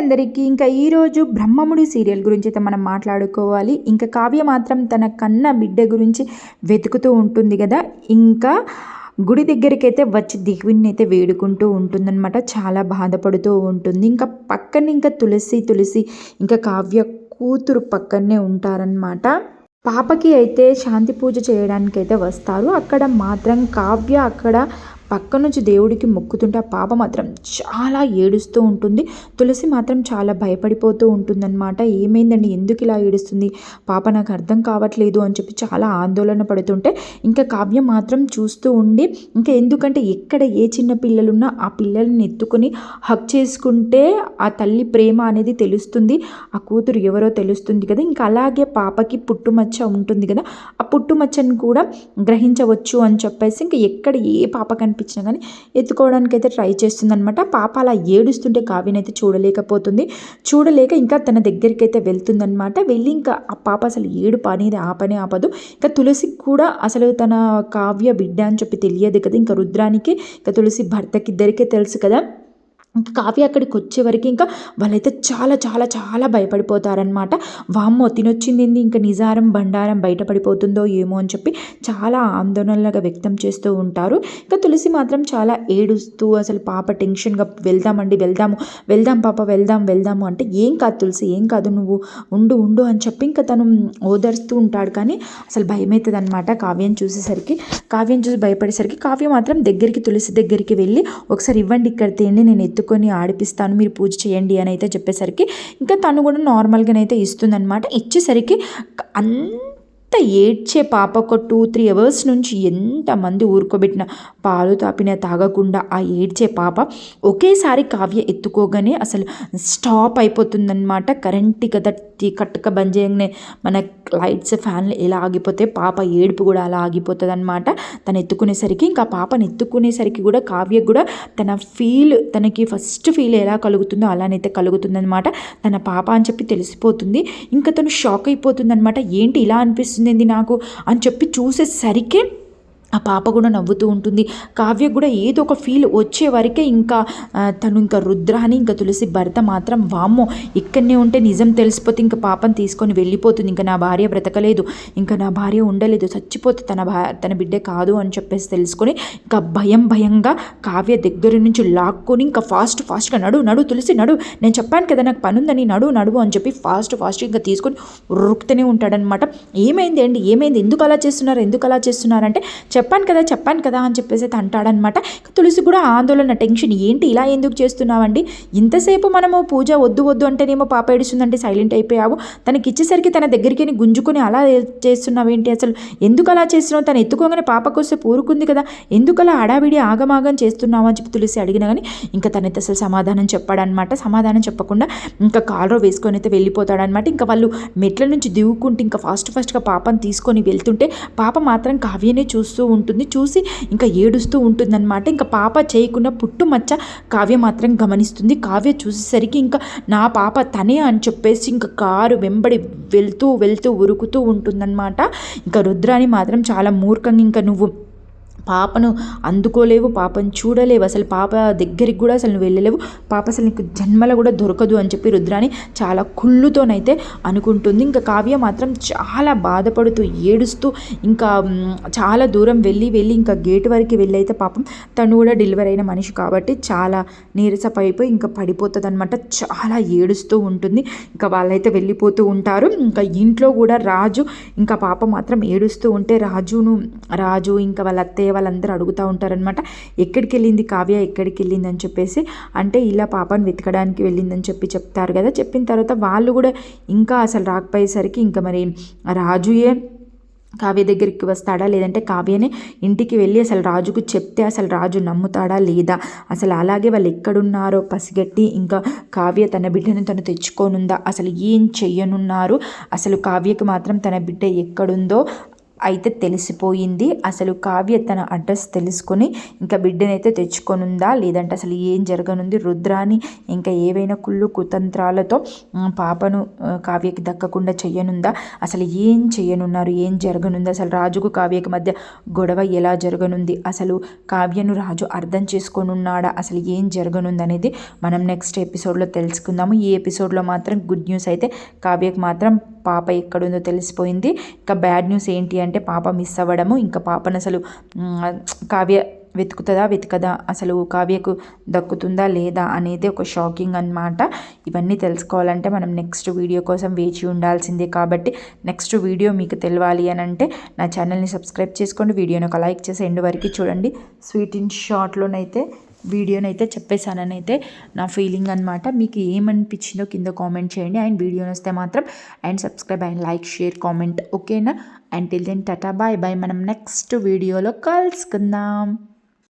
అందరికీ ఇంకా ఈరోజు బ్రహ్మముడి సీరియల్ గురించి అయితే మనం మాట్లాడుకోవాలి. ఇంకా కావ్య మాత్రం తన కన్న బిడ్డ గురించి వెతుకుతూ ఉంటుంది కదా. ఇంకా గుడి దగ్గరికి అయితే వచ్చి దిగువిని అయితే వేడుకుంటూ ఉంటుందన్నమాట. చాలా బాధపడుతూ ఉంటుంది. ఇంకా పక్కన ఇంకా తులసి తులసి ఇంకా కావ్య కూతురు పక్కనే ఉంటారనమాట పాపకి అయితే శాంతి పూజ చేయడానికైతే వస్తారు. అక్కడ మాత్రం కావ్య అక్కడ పక్క నుంచి దేవుడికి మొక్కుతుంటే ఆ పాప మాత్రం చాలా ఏడుస్తూ ఉంటుంది. తులసి మాత్రం చాలా భయపడిపోతూ ఉంటుందన్నమాట. ఏమైందండి? ఎందుకు ఇలా ఏడుస్తుంది? పాప నాకు అర్థం కావట్లేదు అని చెప్పి చాలా ఆందోళన పడుతుంటే ఇంకా కావ్యం మాత్రం చూస్తూ ఉండి ఇంకా ఎందుకంటే ఎక్కడ ఏ చిన్న పిల్లలున్నా ఆ పిల్లల్ని ఎత్తుకొని హక్ చేసుకుంటే ఆ తల్లి ప్రేమ అనేది తెలుస్తుంది. ఆ కూతురు ఎవరో తెలుస్తుంది కదా. ఇంకా అలాగే పాపకి పుట్టుమచ్చ ఉంటుంది కదా. ఆ పుట్టుమచ్చని కూడా గ్రహించవచ్చు అని చెప్పేసి ఇంకా ఎక్కడ ఏ పాప అనిపించినా కానీ ఎత్తుకోవడానికి అయితే ట్రై చేస్తుంది అనమాట పాప అలా ఏడుస్తుంటే కావ్యనైతే చూడలేకపోతుంది. చూడలేక ఇంకా తన దగ్గరికి అయితే వెళ్తుందనమాట వెళ్ళి ఇంకా ఆ పాప అసలు ఏడు అనేది ఆ పని ఆపదు. ఇంకా తులసి కూడా అసలు తన కావ్య బిడ్డ అని చెప్పి తెలియదు కదా. ఇంకా రుద్రానికి ఇంకా తులసి భర్తకి ఇద్దరికే తెలుసు కదా. కావ్య అక్కడికి వచ్చే వరకు ఇంకా వాళ్ళైతే చాలా చాలా చాలా భయపడిపోతారనమాట వామ్మో తినొచ్చింది ఇంకా నిజారం బండారం బయటపడిపోతుందో ఏమో అని చెప్పి చాలా ఆందోళనగా వ్యక్తం చేస్తూ ఉంటారు. ఇంకా తులసి మాత్రం చాలా ఏడుస్తూ అసలు పాప టెన్షన్గా వెళ్దామండి వెళ్దాము వెళ్దాం పాప వెళ్దాం వెళ్దాము అంటే ఏం కాదు తులసి ఏం కాదు నువ్వు ఉండు ఉండు అని చెప్పి ఇంకా తను ఓదరుస్తూ ఉంటాడు. కానీ అసలు భయమవుతుంది అనమాట కావ్యం చూసేసరికి. కావ్యం చూసి భయపడేసరికి కావ్యం మాత్రం దగ్గరికి తులసి దగ్గరికి వెళ్ళి ఒకసారి ఇవ్వండి ఇక్కడ తేండి నేను పెట్టుకొని ఆడిపిస్తాను మీరు పూజ చేయండి అని అయితే చెప్పేసరికి ఇంకా తను కూడా నార్మల్గానైతే ఇస్తుందనమాట ఇచ్చేసరికి అంత ఏడ్చే పాప ఒక టూ త్రీ అవర్స్ నుంచి ఎంతమంది ఊరుకోబెట్టిన పాలు తాపిన తాగకుండా ఆ ఏడ్చే పాప ఒకేసారి కావ్య ఎత్తుకోగానే అసలు స్టాప్ అయిపోతుందన్నమాట. కరెంట్ కదా కట్టుక బంద్ చేయగానే మన లైట్స్ ఫ్యాన్లు ఎలా ఆగిపోతే పాప ఏడుపు కూడా అలా ఆగిపోతుంది అనమాట తను ఎత్తుకునేసరికి ఇంకా పాపను ఎత్తుకునేసరికి కూడా కావ్యకు కూడా తన ఫీల్ తనకి ఫస్ట్ ఫీల్ ఎలా కలుగుతుందో అలానైతే కలుగుతుందనమాట తన పాప అని చెప్పి తెలిసిపోతుంది. ఇంకా తను షాక్ అయిపోతుంది అనమాట ఏంటి ఇలా అనిపిస్తుంది నాకు? అని చెప్పి చూసేసరికి ఆ పాప కూడా నవ్వుతూ ఉంటుంది. కావ్య కూడా ఏదో ఒక ఫీల్ వచ్చే వరకే ఇంకా తను ఇంకా రుద్రాని ఇంకా తులసి భర్త మాత్రం వామ్మో ఇక్కడనే ఉంటే నిజం తెలిసిపోతే ఇంకా పాపం తీసుకొని వెళ్ళిపోతుంది. ఇంకా నా భార్య బ్రతకలేదు. ఇంకా నా భార్య ఉండలేదు. చచ్చిపోతే తన భా తన బిడ్డే కాదు అని చెప్పేసి తెలుసుకొని ఇంకా భయం భయంగా కావ్య దగ్గర నుంచి లాక్కొని ఇంకా ఫాస్ట్ ఫాస్ట్గా నడు నడు తులసి నడు. నేను చెప్పాను కదా నాకు పని ఉందని నడు నడువు అని చెప్పి ఫాస్ట్ ఫాస్ట్ ఇంకా తీసుకొని రుక్తూనే ఉంటాడనమాట ఏమైంది అండి? ఏమైంది? ఎందుకు అలా చేస్తున్నారు? ఎందుకు అలా చేస్తున్నారంటే చెప్పాను కదా చెప్పాను కదా అని చెప్పేసి అయితే అంటాడనమాట తులసి కూడా ఆందోళన టెన్షన్ ఏంటి? ఇలా ఎందుకు చేస్తున్నావండి ఇంతసేపు మనము పూజ వద్దు వద్దు అంటేనేమో పాప ఏడుస్తుందంటే సైలెంట్ అయిపోయావు. తనకి ఇచ్చేసరికి తన దగ్గరికి గుంజుకొని అలా చేస్తున్నావు ఏంటి అసలు? ఎందుకు అలా చేస్తున్నావు? తను ఎత్తుకోగానే పాపకొస్తే పూరుకుంది కదా. ఎందుకు అలా అడావిడి ఆగమాగం చేస్తున్నావు అని చెప్పి తులసి అడిగినా కానీ ఇంకా తనైతే అసలు సమాధానం చెప్పాడనమాట. సమాధానం చెప్పకుండా ఇంకా కాలరో వేసుకొని అయితే వెళ్ళిపోతాడనమాట. ఇంకా వాళ్ళు మెట్ల నుంచి దిగుకుంటూ ఇంకా ఫాస్ట్ ఫాస్ట్గా పాపను తీసుకొని వెళ్తుంటే పాప మాత్రం కావ్యనే చూస్తూ ఉంటుంది. చూసి ఇంకా ఏడుస్తూ ఉంటుందన్నమాట ఇంకా పాప చేయకుండా పుట్టుమచ్చ కావ్య మాత్రం గమనిస్తుంది. కావ్య చూసేసరికి ఇంకా నా పాప తనే అని చెప్పేసి ఇంకా కారు వెంబడి వెళ్తూ వెళ్తూ ఉరుకుతూ ఉంటుందన్నమాట. ఇంకా రుద్రాని మాత్రం చాలా మూర్ఖంగా ఇంకా నువ్వు పాపను అందుకోలేవు పాపను చూడలేవు. అసలు పాప దగ్గరికి కూడా అసలు నువ్వు వెళ్ళలేవు. పాప అసలు నీకు జన్మల కూడా దొరకదు అని చెప్పి రుద్రాని చాలా కుళ్ళుతోనైతే అనుకుంటుంది. ఇంకా కావ్య మాత్రం చాలా బాధపడుతూ ఏడుస్తూ ఇంకా చాలా దూరం వెళ్ళి వెళ్ళి ఇంకా గేట్ వరకు వెళ్ళి అయితే పాపం తను కూడా డెలివరీ అయిన మనిషి కాబట్టి చాలా నీరసపైపోయి ఇంకా పడిపోతుంది అనమాట చాలా ఏడుస్తూ ఉంటుంది. ఇంకా వాళ్ళైతే వెళ్ళిపోతూ ఉంటారు. ఇంకా ఇంట్లో కూడా రాజు ఇంకా పాప మాత్రం ఏడుస్తూ ఉంటే రాజును రాజు ఇంకా వాళ్ళ అత్తయ్య వాళ్ళందరూ అడుగుతూ ఉంటారనమాట ఎక్కడికి వెళ్ళింది కావ్య? ఎక్కడికి వెళ్ళింది అని చెప్పేసి. అంటే ఇలా పాపను వెతకడానికి వెళ్ళిందని చెప్పి చెప్తారు కదా. చెప్పిన తర్వాత వాళ్ళు కూడా ఇంకా అసలు రాకపోయేసరికి ఇంకా మరి రాజుయే కావ్య దగ్గరికి వస్తాడా? లేదంటే కావ్యనే ఇంటికి వెళ్ళి అసలు రాజుకు చెప్తే అసలు రాజు నమ్ముతాడా లేదా? అసలు అలాగే వాళ్ళు ఎక్కడున్నారో? పసిగట్టి ఇంకా కావ్య తన బిడ్డను తను తెచ్చుకోనుందా? అసలు ఏం చెయ్యనున్నారు? అసలు కావ్యకు మాత్రం తన బిడ్డ ఎక్కడుందో? అయితే తెలిసిపోయింది. అసలు కావ్య తన అడ్రస్ తెలుసుకొని ఇంకా బిడ్డనైతే తెచ్చుకొనుందా? లేదంటే అసలు ఏం జరగనుంది? రుద్రాని ఇంకా ఏవైనా కుళ్ళు కుతంత్రాలతో పాపను కావ్యకి దక్కకుండా చేయనుందా అసలు ఏం చేయనున్నారు ఏం జరగనుంది? అసలు రాజుకు కావ్యకి మధ్య గొడవ ఎలా జరగనుంది? అసలు కావ్యను రాజు అర్థం చేసుకొనున్నాడా? అసలు ఏం జరగనుంది అనేది మనం నెక్స్ట్ ఎపిసోడ్లో తెలుసుకుందాము. ఈ ఎపిసోడ్లో మాత్రం గుడ్ న్యూస్ అయితే కావ్యకి మాత్రం పాప ఎక్కడుందో తెలిసిపోయింది. ఇంకా బ్యాడ్ న్యూస్ ఏంటి అంటే పాప మిస్ అవ్వడము ఇంకా పాపను అసలు కావ్య వెతుకుతుందా వెతకదా అసలు కావ్యకు దక్కుతుందా లేదా అనేది ఒక షాకింగ్ అనమాట ఇవన్నీ తెలుసుకోవాలంటే మనం నెక్స్ట్ వీడియో కోసం వేచి ఉండాల్సిందే కాబట్టి నెక్స్ట్ వీడియో మీకు తెలియాలి అని అంటే నా ఛానల్ని సబ్స్క్రైబ్ చేసుకోండి వీడియోని ఒక లైక్ చేసి ఎండ్ వరకు చూడండి. స్వీట్ ఇన్ షార్ట్లోనైతే వీడియోనైతే చెప్పేశానని అయితే నా ఫీలింగ్ అనమాట మీకు ఏమనిపించిందో కింద కామెంట్ చేయండి. అండ్ వీడియో వస్తే మాత్రం and subscribe and like share comment ఓకేనా and till then tata bye bye మనం నెక్స్ట్ వీడియోలో కలుసుకుందాం.